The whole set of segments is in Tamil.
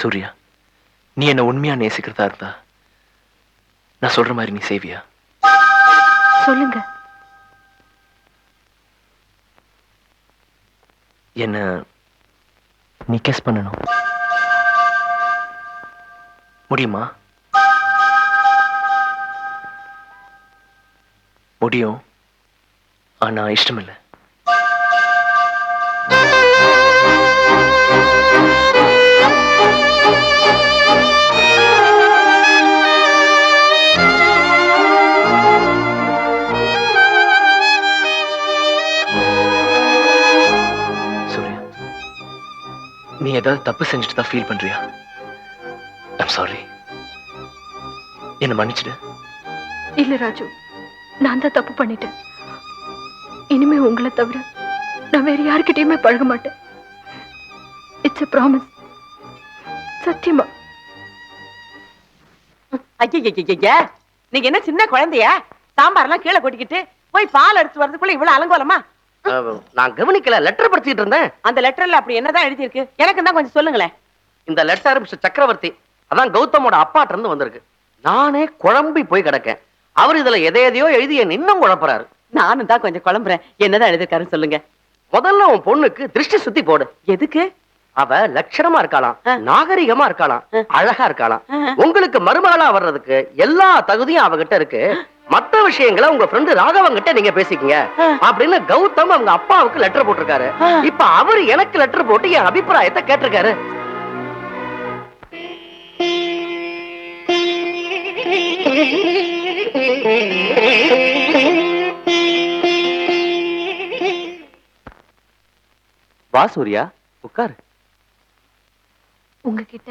சூர்யா நீ என்ன உண்மையா நேசிக்கிறதா இருந்தா நான் சொல்ற மாதிரி நீ செய்வியா? சொல்லுங்க. என்ன நீ கெஸ் பண்ணணும்? முடியுமா? முடியும். ஆனா இஷ்டம் நீ ஏதாவது தப்பு செஞ்சுட்டு தான் ஃபீல் பண்றியா? ஐம் சாரி என்ன மன்னிச்சிடு. இல்ல ராஜு நான் தான் தப்பு பண்ணிட்டேன். இனிமே உங்களை தவிர நான் வேற யாருக்கிட்டயுமே பழக மாட்டேன். இட்ஸ் a ப்ராமிஸ் சத்தியமா. ஐயா நீங்க என்ன சின்ன குழந்தையா? சாம்பார்லாம் கீழே கொட்டிக்கிட்டு போய் பால் எடுத்து வரதுக்குள்ள இவ்வளவு அலங்கோலமா? நான் கவனிக்கல லெட்டர் படிச்சிட்டு இருந்தேன். அந்த லெட்டர்ல அப்படி என்னதான் எழுதியிருக்கு? எனக்கு தான் கொஞ்சம் சொல்லுங்களேன். இந்த லெட்டர் மிஸ்டர் சக்கரவர்த்தி அதான் கௌதமோட அப்பாட்ட இருந்து வந்திருக்கு. நானே குழம்பி போய் கிடக்கேன். அவர் இதுல எதை எதையோ எழுதி இன்னும் குழப்புறாரு. நானும் தான் கொஞ்சம் குழம்புறேன். என்னதான் எழுதிருக்காருன்னு சொல்லுங்க. முதல்ல உன் பொண்ணுக்கு திருஷ்டி சுத்தி போடு. எதுக்கு? அவ லட்சணமா இருக்கலாம். நாகரிகமா இருக்கலாம். அழகா இருக்கலாம். உங்களுக்கு மருமகளா வர்றதுக்கு எல்லா தகுதியும் அவகிட்ட இருக்கு. மத்த விஷயங்களை உங்க ஃப்ரெண்டு ராகவன் கிட்ட நீங்க பேசிக்கங்க. அப்படின்னு கௌதம் அவங்க அப்பாவுக்கு லெட்டர் போட்டிருக்காரு. இப்ப அவரு எனக்கு லெட்டர் போட்டு என் அபிப்பிராயத்தை கேட்டிருக்காரு. வா சூர்யா. உட்காரு. உங்ககிட்ட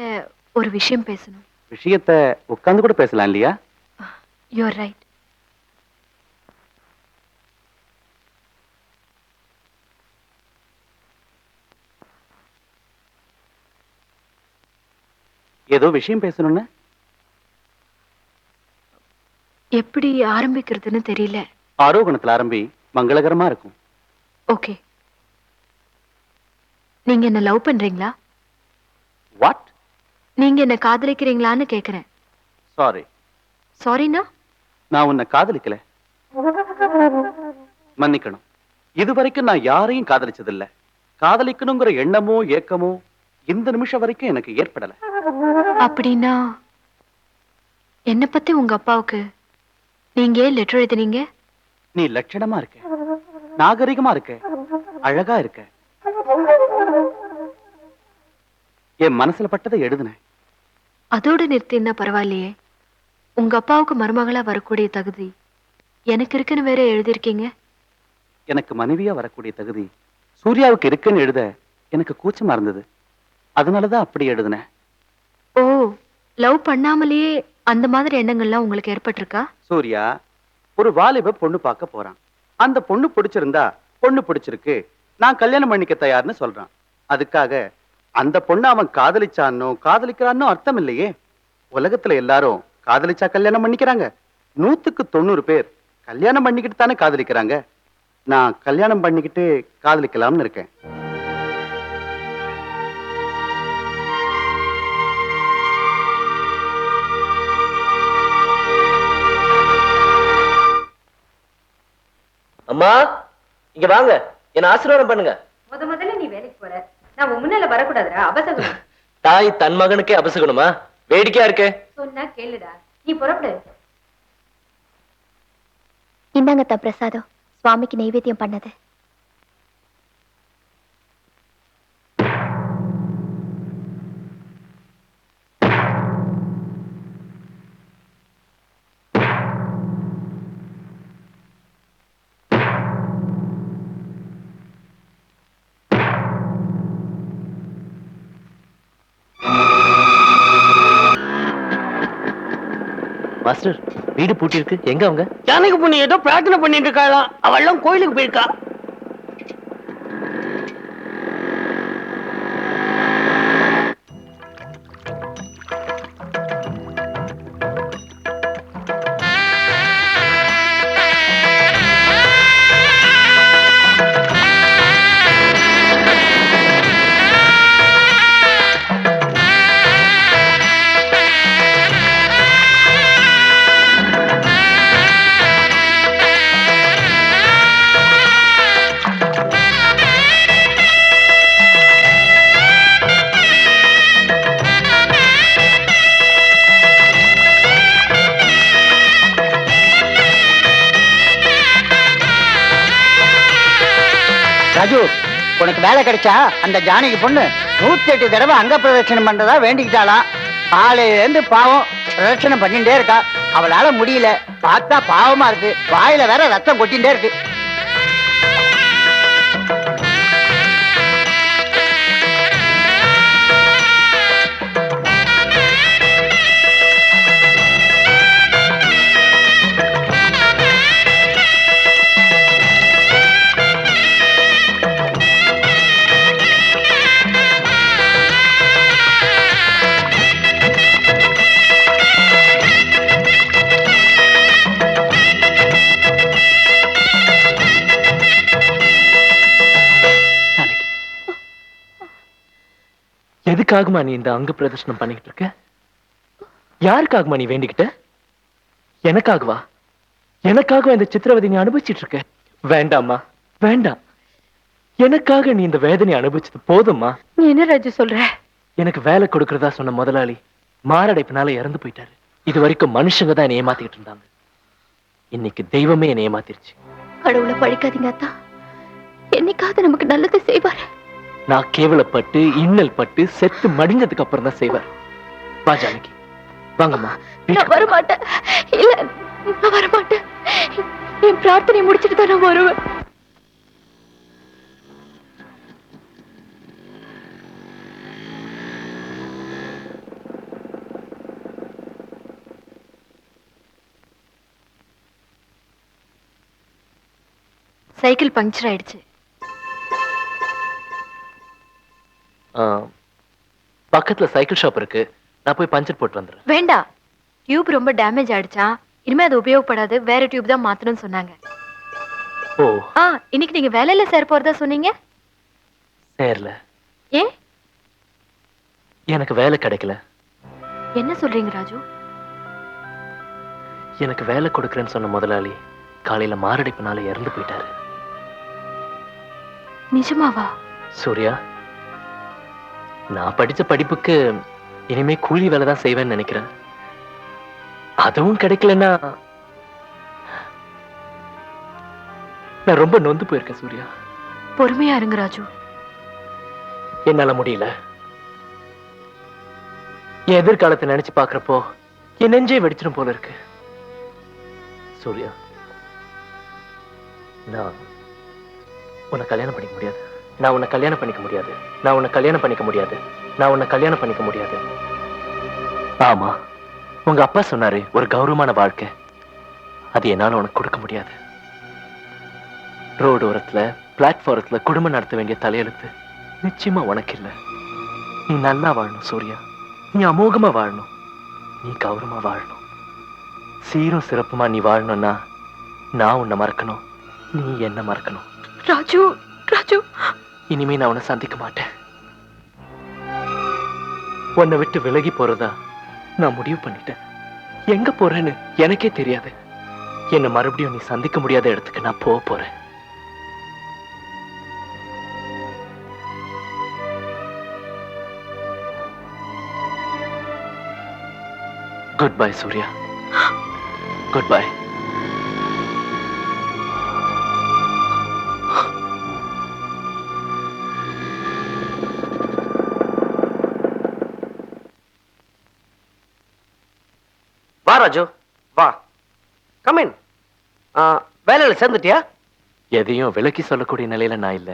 ஒரு விஷயம் பேசணும். விஷயத்த உட்கார்ந்து கூட பேசலாம் இல்லையா? யூஆர் ரைட் ஏதோ விஷயம் பேசணும்னு? எப்படி ஆரம்பிக்கிறதுன்னு தெரியல. ஆரோகணத்துல ஆரம்பி மங்களகரமா இருக்கும். ஓகே. நீங்க என்ன லவ் பண்றீங்களா? வாட் நீங்க என்ன காதலிக்கிறீங்களான்னு கேக்குறேன். சாரி சாரினா நான் உன்னை காதலிக்கல. மன்னிக்கணும். இதுவரைக்கும் நான் யாரையும் காதலிச்சதில்ல. காதலிக்கணுங்கிற எண்ணமோ ஏக்கமோ இந்த நிமிஷம் வரைக்கும் எனக்கு ஏற்படல. அப்படின்னா என்ன பத்தி உங்க அப்பாவுக்கு நீங்க ஏன் லெட்டர் எழுதுனீங்க? நீ லட்சணமா இருக்க. நாகரிகமா இருக்க. அழகா இருக்க. என் மனசுல பட்டதை எழுதுனேன் அதோட நிறுத்தினா பரவாயில்லையே. உங்க அப்பாவுக்கு மருமகளா வரக்கூடிய தகுதி எனக்கு இருக்குன்னு வேற எழுதியிருக்கீங்க? எனக்கு மனைவியா வரக்கூடிய தகுதி சூர்யாவுக்கு இருக்குன்னு எழுத எனக்கு கூச்சமா இருந்தது. அதனாலதான் அப்படி எழுதுனேன் ஓ லவ் பண்ணாமலேயே அந்த மாதிரி எண்ணங்கள்லாம் உங்களுக்கு ஏற்பட்டிருக்கா? சூர்யா ஒரு வாலிப பொண்ணு பார்க்க போறான். அந்த பொண்ணு பிடிச்சிருந்தா பொண்ணு பிடிச்சிருக்கு. நான் கல்யாணம் பண்ணிக்க தயார்னு சொல்றான். அதுக்காக அந்த பொண்ணு அவன் காதலிச்சானோ காதலிக்கிறானோ அர்த்தம் இல்லையே. உலகத்துல எல்லாரும் காதலிச்சா கல்யாணம் பண்ணிக்கிறாங்க. நூத்துக்கு தொண்ணூறு பேர் கல்யாணம் பண்ணிக்கிட்டு தானே காதலிக்கிறாங்க. நான் கல்யாணம் பண்ணிக்கிட்டு காதலிக்கலாம்னு இருக்கேன். அம்மா இங்க வாங்க. என்ன ஆசீர்வாதம் பண்ணுங்க. முத முதல்ல நீ வேலைக்கு போற. நான் உன் முன்னால வரக்கூடாதுடா. அபசகுணம். தாய் தன் மகனுக்கே அபசகணுமா? வேடிக்கையா இருக்கே. சொன்னா கேளுடா. நீ புறப்படு. இந்தாங்கத்தா பிரசாதம். சுவாமிக்கு நைவேத்தியம் பண்ணது. மாஸ்டர் வீடு பூட்டி இருக்கு எங்க அவங்க? ஜானகி பொண்ணு ஏதோ பிரார்த்தனை பண்ணிட்டு இருக்காளாம். அவெல்லாம் கோயிலுக்கு போயிருக்கா. கிடைச்சா அந்த ஜானகி பொண்ணு நூத்தி எட்டு தடவை அங்க பிரதட்சணம் பண்றதா வேண்டிக்கிட்டாளாம். காலையிலேருந்து பாவம் பிரதட்சணம் பண்ணிட்டே இருக்கா. அவளால முடியல. பார்த்தா பாவமா இருக்கு. வாயில வேற ரத்தம் கொட்டிட்டே இருக்கு. எதுக்காகமா நீ இந்த அங்க பிரதர்ஷனம் பண்ணிக்கிட்டு இருக்க? யாருக்காகமா நீ வேண்டிக்கிட்ட? எனக்காகவா? எனக்காக இந்த சித்திரவதை நீ அனுபவிச்சிட்டு இருக்க? வேண்டாம்மா. வேண்டாம். எனக்காக நீ இந்த வேதனை அனுபவிச்சது போதும்மா. நீ என்ன ராஜு சொல்ற? எனக்கு வேலை கொடுக்கறதா சொன்ன முதலாளி மாரடைப்புனால இறந்து போயிட்டாரு. இது வரைக்கும் மனுஷங்க தான் என்னை ஏமாத்திக்கிட்டு இருந்தாங்க. இன்னைக்கு தெய்வமே என்னை ஏமாத்திருச்சு. கடவுளை பழிக்காதீங்க அத்தா. என்னைக்காவது நமக்கு நல்லது செய்வாரு. நான் கேவலப்பட்டு இன்னல் பட்டு செத்து மடிஞ்சதுக்கு அப்புறம் தான் செய்வார் வா ஜானகி. வாங்கம்மா. நான் வீட்டுக்கு வர மாட்டேன் இல்ல நான் வர மாட்டேன் என் பிரார்த்தனை முடிச்சிட்டு தான் நான் வருவேன். சைக்கிள் பங்க்சர் ஆயிடுச்சு. பக்கத்துல சைக்கிள் ஷாப் இருக்கு. நான் போய் பஞ்சர் போட்டு வந்துடுறேன். வேண்டாம் டியூப் ரொம்ப டேமேஜ் ஆயிடுச்சா? இனிமே அது உபயோகப்படாது. வேற டியூப் தான் மாத்தணும்னு சொன்னாங்க. ஓ. ஆ இன்னைக்கு நீங்க வேலையில சேர போறதா சொன்னீங்க? சேரல. ஏன் எனக்கு வேலை கிடைக்கல. என்ன சொல்றீங்க ராஜு? எனக்கு வேலை கொடுக்கறேன்னு சொன்ன முதலாளி காலையில மாரடைப்புனால இறந்து போயிட்டாரு. நிஜமாவா? சூர்யா நான் படிச்ச படிப்புக்கு இனிமே கூலி வேலை தான் செய்வேன்னு நினைக்கிறேன். அதுவும் கிடைக்கலன்னா நான் ரொம்ப நொந்து போயிருக்கேன் சூர்யா. பொறுமையா இருங்க ராஜு. என்னால முடியல. என் எதிர்காலத்தை நினைச்சு பாக்குறப்போ என் நெஞ்சே வெடிச்சிடும் போல இருக்கு. சூர்யா நான் உன்னை கல்யாணம் பண்ணிக்க முடியாது. நான் உன்னை கல்யாணம் பண்ணிக்க முடியாது. நான் உன்னை கல்யாணம் பண்ணிக்க முடியாது. நான் உன்னை கல்யாணம் பண்ணிக்க முடியாது. ஆமா. உங்க அப்பா சொன்னாரு ஒரு கௌரவமான வாழ்க்கை. அது என்னால உனக்கு கொடுக்க முடியாது. ரோடு ஓரத்துல பிளாட்ஃபாரத்துல குடும்பம் நடத்த வேண்டிய தலையெழுத்து நிச்சயமா உனக்கு இல்ல. நீ நல்லா வாழணும் சூர்யா. நீ அமோகமா வாழணும். நீ கௌரவமா வாழணும். சீரும் சிறப்புமா நீ வாழணும்னா நான் உன்னை மறக்கணும். நீ என்ன மறக்கணும். ராஜு ராஜு. இனிமே நான் உன்னை சந்திக்க மாட்டேன். உன்னை விட்டு விலகி போறதா நான் முடிவு பண்ணிட்டேன். எங்க போறேன்னு எனக்கே தெரியாது. என்னை மறுபடியும் நீ சந்திக்க முடியாத இடத்துக்கு நான் போக போறேன். Good bye Surya. Good bye Raju வா. கமின் வேலையில சேர்ந்துட்டியா? எதையும் விலக்கி சொல்லக்கூடிய நிலையில நான் இல்ல.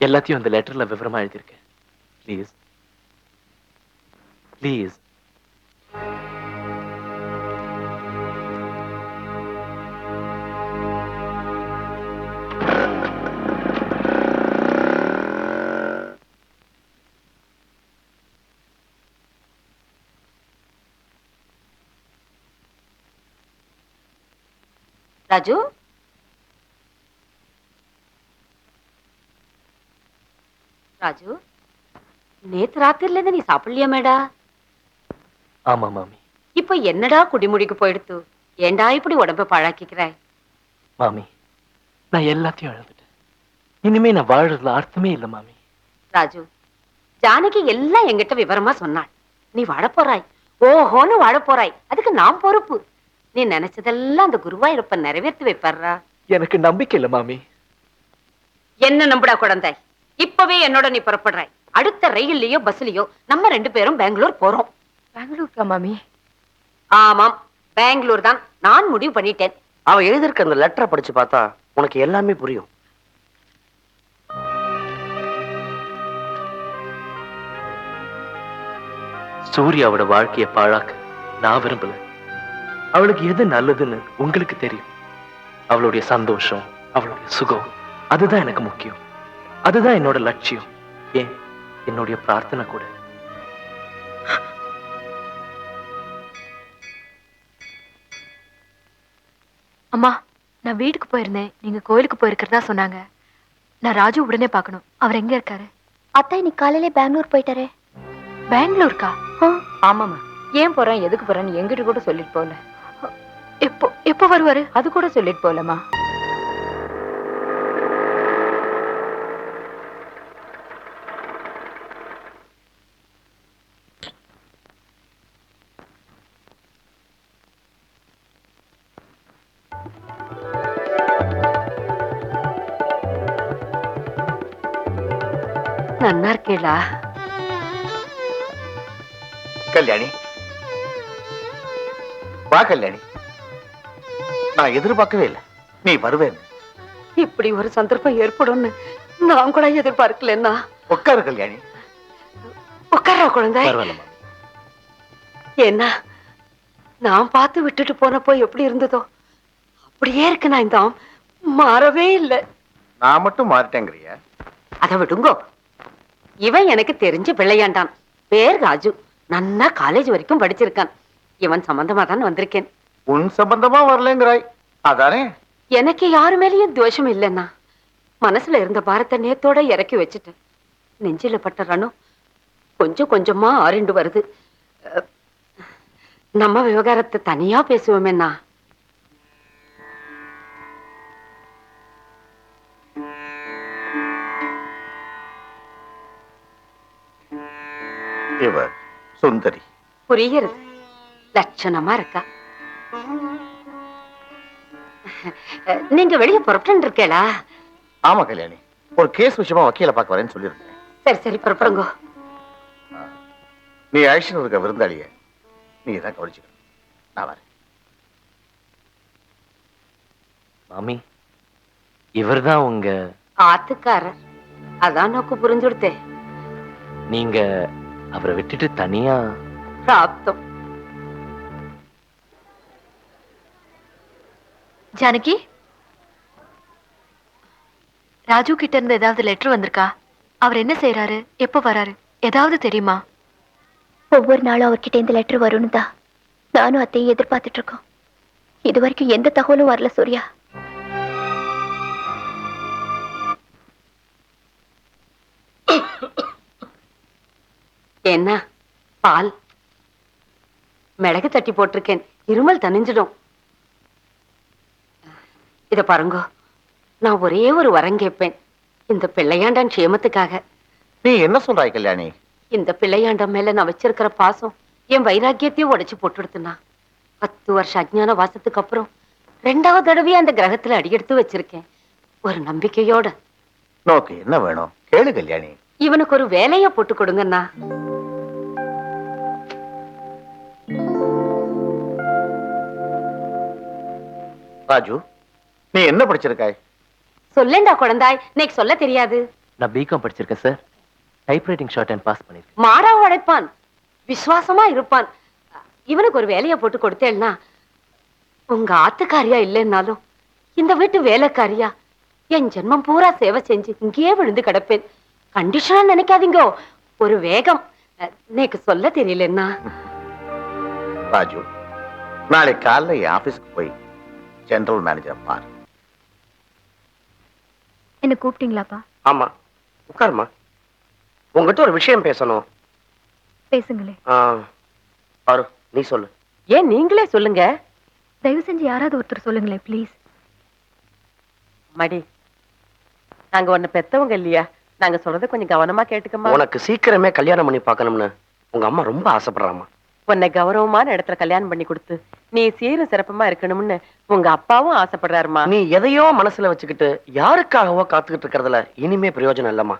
எல்லாத்தையும் அந்த லெட்டர்ல விவரமா எழுதியிருக்கேன். Please please Raju? ராஜு நேத்து ராத்திரில இருந்து நீ சாப்பிடலையா மேடா? ஆமா மாமி. இப்ப என்னடா குடிமுடிக்கு போயிடுத்து? ஏண்டா இப்படி உடம்ப பாழாக்கிக்கிறாய் மாமி நான் எல்லாத்தையும் எழுந்துட்டேன் இனிமே நான் வாழறதுல அர்த்தமே இல்லை மாமி. ராஜு ஜானகி எல்லாம் என்கிட்ட விவரமா சொன்னாள். நீ வாழப் போறாய். ஓஹோன்னு வாழப் போறாய். அதுக்கு நான் பொறுப்பு. நீ நினைச்சதெல்லாம் அந்த குருவாயூரப்பன் நிறைவேற்றி வைப்பாரா எனக்கு நம்பிக்கை இல்லை மாமி. என்ன நம்புடா குழந்தை? இப்பவே என்னோட நீ புறப்படுறாய். அடுத்த ரயில்லயோ பஸ்லயோ நம்ம ரெண்டு பேரும் பெங்களூர் போறோம். பெங்களூருக்கா மாமி? ஆமாம் பெங்களூர் தான் நான் முடிவு பண்ணிட்டேன். அவ எழுதியிருக்க அந்த லெட்டரை படிச்சு பார்த்தா உனக்கு எல்லாமே புரியும். சூர்யாவோட வாழ்க்கைய பாழாக்க நான் விரும்பல. அவளுக்கு எது நல்லதுன்னு உங்களுக்கு தெரியும். அவளுடைய சந்தோஷம் அவளுடைய சுகம் அதுதான் எனக்கு முக்கியம். அதுதான் என்னோட லட்சியம். ஏன்? என்னுடைய பிரார்த்தனை கூட. அம்மா நான் வீட்டுக்கு போயிருந்தேன். நீங்க கோயிலுக்கு போயிருக்கிறதா சொன்னாங்க. நான் ராஜு உடனே பார்க்கணும். அவர் எங்க இருக்காரு? அத்தா இன்னைக்கு காலையில பெங்களூர் போயிட்டாரே. பெங்களூருக்கா? ஆமாமா ஏன் போறேன் எதுக்கு போறேன்னு எங்கிட்ட கூட சொல்லிட்டு போல எப்போ எப்போ வருவாரு? அது கூட சொல்லிட்டு போலமா? நன்னா இருக்கேளா? கல்யாணி. வா கல்யாணி. நான் எதிர்பார்க்கவே இல்லை. நீ வருவேன். இப்படி ஒரு சந்தர்ப்பம் ஏற்படும்னு நான் கூட எதிர்பார்க்கலன்னா உட்காரு கல்யாணி. உட்கார்றா குழந்தை? என்ன நான் பார்த்து விட்டுட்டு போனப்போ எப்படி இருந்ததோ? அப்படியே இருக்கு நான் இந்த. மாறவே இல்லை. நான் மட்டும் மாறிட்டேங்கிறிய. அதை விடுங்கோ. இவன் எனக்கு தெரிஞ்ச பிள்ளையாண்டான். பேர் ராஜு. நன்னா காலேஜ் வரைக்கும் படிச்சிருக்கான். இவன் சம்பந்தமா தான் வந்திருக்கேன். உன் சம்பந்தமா வரலங்கிறாய். அதானே? எனக்கு யாரு மேலயும் தோஷம் இல்லைன்னா மனசுல இருந்த பாரத்தை நேத்தோட இறக்கி வச்சுட்டேன். நெஞ்சில பட்ட ரணம் கொஞ்சம் கொஞ்சமா ஆறிண்டு வருது. நம்ம விவகாரத்தை தனியா பேசுவோமேண்ணா. இவ சுந்தரி. புரிகிறது. லட்சணமா இருக்கா? நீங்க வெளிய புறப்பட்டு இருக்கேளா ஆமா கல்யாணி. ஒரு கேஸ் விஷயமா வக்கீல பார்க்க வரேன்னு சொல்லியிருந்தேன். சரி சரி புறப்படுங்கோ. நீ அழிச்சுட்டு இருக்க விருந்தாளிய. நீ தான் கவனிச்சுக்கணும். நான் வரேன். மாமி இவர்தான் உங்க ஆத்துக்காரர். அதான் நோக்கு புரிஞ்சுடுத்தே நீங்க அவரை விட்டுட்டு தனியா பிராப்தம் ஜானகி? ராஜு கிட்ட இருந்து ஏதாவது லெட்டர் வந்திருக்கா? அவர் என்ன செய்யறாரு எப்போ வராரு? ஏதாவது தெரியுமா? ஒவ்வொரு நாளும் அவர்கிட்ட இந்த லெட்டர் வரும்னு தான் நானும் அத்தையும் எதிர்பார்த்துட்டு இருக்கோம் இது வரைக்கும் எந்த தகவலும் வரல சூர்யா. என்ன? பால்? மிளகு தட்டி போட்டிருக்கேன். இருமல் தணிஞ்சிடும். இத பாருங்க. நான் ஒரே ஒரு வரம் கேட்பேன். இந்த பிள்ளையாண்டான் க்ஷேமத்துக்காக. நீ என்ன சொல்றாய் கல்யாணி? இந்த பிள்ளையாண்டம் மேல நான் வச்சிருக்கிற பாசம் என் வைராக்கியத்தையும் உடைச்சு போட்டுடுத்துனா. பத்து வருஷம் அஜ்ஞான வாசத்துக்கு அப்புறம் ரெண்டாவது தடவையா அந்த கிரகத்துல அடியெடுத்து வச்சிருக்கேன். ஒரு நம்பிக்கையோட. நோக்கு என்ன வேணும்? கேளு கல்யாணி. இவனுக்கு ஒரு வேலைய போட்டு கொடுங்கண்ணா. ராஜு நீ என்ன படிச்சிருக்காய்? சொல்லேண்டா குழந்தாய். இன்னைக்கு சொல்ல தெரியாது. நான் பிகாம் படிச்சிருக்கேன் sir typewriting shorthand pass பண்ணிருக்கேன். மாறா உழைப்பான் விசுவாசமா இருப்பான். இவனுக்கு ஒரு வேலையை போட்டு கொடுத்தேன்னா உங்க ஆத்துக்காரியா இல்லைன்னாலும் இந்த வீட்டு வேலைக்காரியா என் ஜென்மம் பூரா சேவை செஞ்சு இங்கேயே விழுந்து கிடப்பேன். கண்டிஷனா நினைக்காதீங்க. ஒரு வேகம். எனக்கு சொல்ல தெரியலன்னா. ராஜு நாளை காலைல என் ஆபீஸ்க்கு போய் ஜெனரல் மேனேஜர் பார். என்ன கூப்பிட்டீங்களாப்பா? ஆமா. உட்காருமா உங்ககிட்ட ஒரு விஷயம் பேசணும். பேசுங்களே. ஆ, பாரு நீ சொல்லு. ஏன் நீங்களே சொல்லுங்க? தயவு செஞ்சு யாராவது ஒருத்தர் சொல்லுங்களேன் ப்ளீஸ் மடி நாங்க ஒண்ணு பெத்தவங்க இல்லையா? நாங்க சொல்றதை கொஞ்சம் கவனமா கேட்டுக்கமா உனக்கு சீக்கிரமே கல்யாணம் பண்ணி பார்க்கணும்னு உங்க அம்மா ரொம்ப ஆசைப்படுறாமா உன்னை கௌரவமான இடத்துல கல்யாணம் பண்ணி கொடுத்து நீ சீரும் சிறப்புமா இருக்கணும்னு உங்க அப்பாவும் ஆசைப்படுறாருமா? நீ எதையோ மனசுல வச்சுக்கிட்டு யாருக்காகவோ காத்துக்கிட்டு இருக்கிறதுல இனிமே பிரயோஜனம் இல்லம்மா.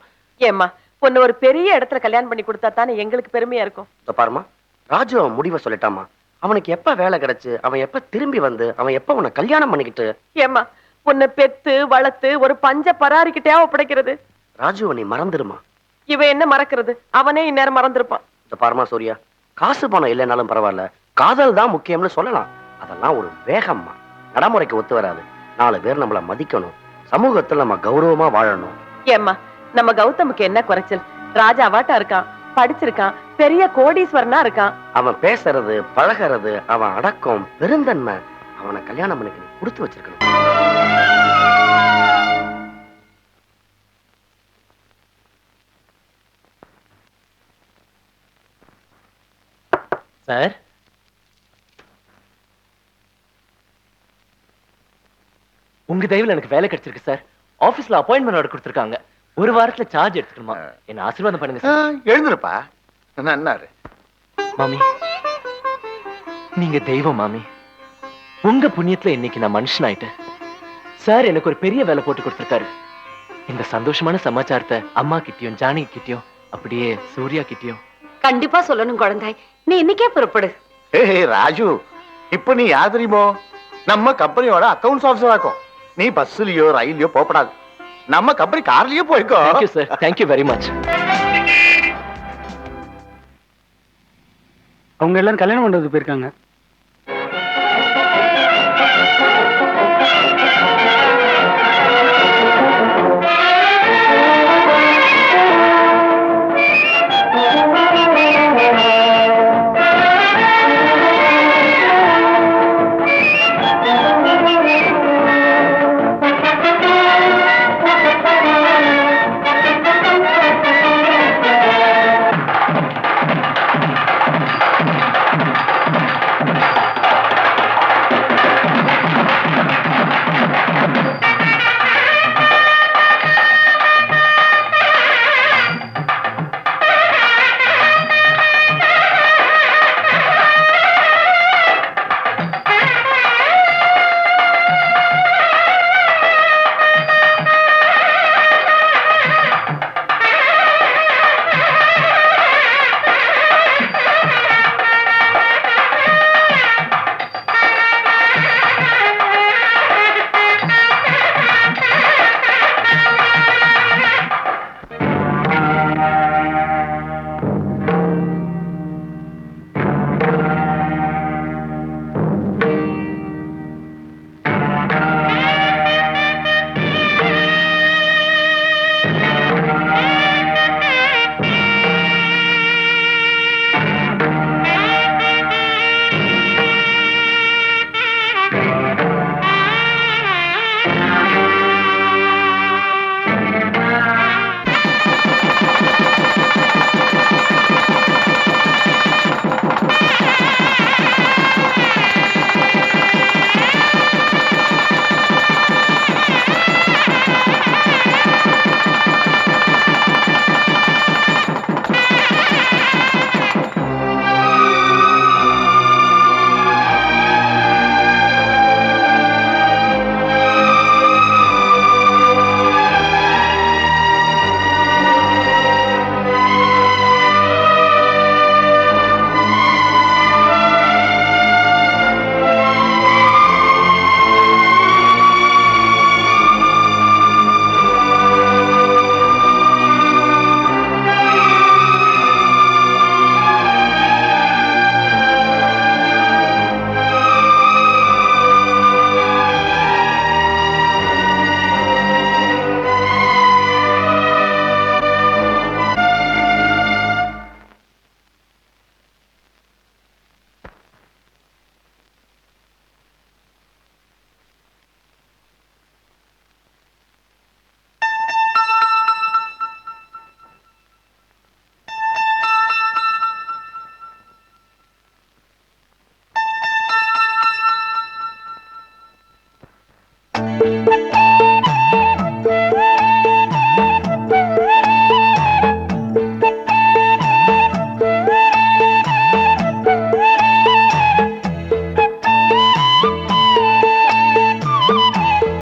ஏம்மா உன்னை ஒரு பெரிய இடத்துல கல்யாணம் பண்ணி கொடுத்தா தானே எங்களுக்கு பெருமையா இருக்கும்? இதோ பாரும்மா ராஜு அவன் முடிவை சொல்லிட்டாமா அவனுக்கு எப்ப வேலை கிடைச்சு அவன் எப்ப திரும்பி வந்து அவன் எப்ப உன்னை கல்யாணம் பண்ணிக்கிட்டு? ஏம்மா உன்னை பெத்து வளர்த்து ஒரு பஞ்ச பராரிக்கிட்டே ஒப்படைக்கிறது? ராஜுவை நீ மறந்துடுமா இவன் என்ன மறக்கிறது? அவனே இந்நேரம் மறந்திருப்பான். இந்த பாருமா சூர்யா. காசு பணம் இல்லைனாலும் பரவாயில்ல. காதல் தான் முக்கியம்னு சொல்லலாம். அதெல்லாம் ஒரு வேகம்மா. நடைமுறைக்கு ஒத்து வராது. நாலு பேர் நம்மள மதிக்கணும். சமூகத்துல நம்ம கௌரவமா வாழணும். ஏம்மா நம்ம கௌதமுக்கு என்ன குறைச்சல்? ராஜாவாட்டா இருக்கான் படிச்சிருக்கான் பெரிய கோடீஸ்வரனா இருக்கான். அவன் பேசுறது பழகிறது அவன் அடக்கம் பெருந்தன்மை அவனை கல்யாணம் பண்ணிக்க கொடுத்து வச்சிருக்கணும். சார்? உங்க தயவுல எனக்கு வேலை கிடைச்சிருக்கு சார். ஆபீஸ்ல அப்பாயின்மெண்ட் ஆர்டர் கொடுத்துருக்காங்க. ஒரு வாரத்துல சார்ஜ் எடுத்துக்கணுமா? என்ன ஆசீர்வாதம் பண்ணுங்க சார். எழுந்துருப்பா. நன்னாரு மாமி நீங்க தெய்வம் மாமி. உங்க புண்ணியத்துல இன்னைக்கு நான் மனுஷன் ஆயிட்டேன் சார் எனக்கு ஒரு பெரிய வேலை போட்டு கொடுத்துருக்காரு. இந்த சந்தோஷமான சமாச்சாரத்தை அம்மா கிட்டயும் ஜானகி கிட்டயும் அப்படியே சூர்யா கிட்டயும் கண்டிப்பா சொல்லணும் குழந்தாய். நீ இன்னைக்கே புறப்படு. ஏ ராஜு இப்ப நீ யார் தெரியுமோ? நம்ம கம்பெனியோட அக்கவுண்ட்ஸ் ஆஃபீஸர் ஆக்கும் நீ பஸ்லயோ ரயிலையோ போகப்படாது. நம்ம கம்பெனி கார்லயே போய்க்கோ. Thank you sir thank you very much அவங்க எல்லாரும் கல்யாணம் பண்றது போயிருக்காங்க.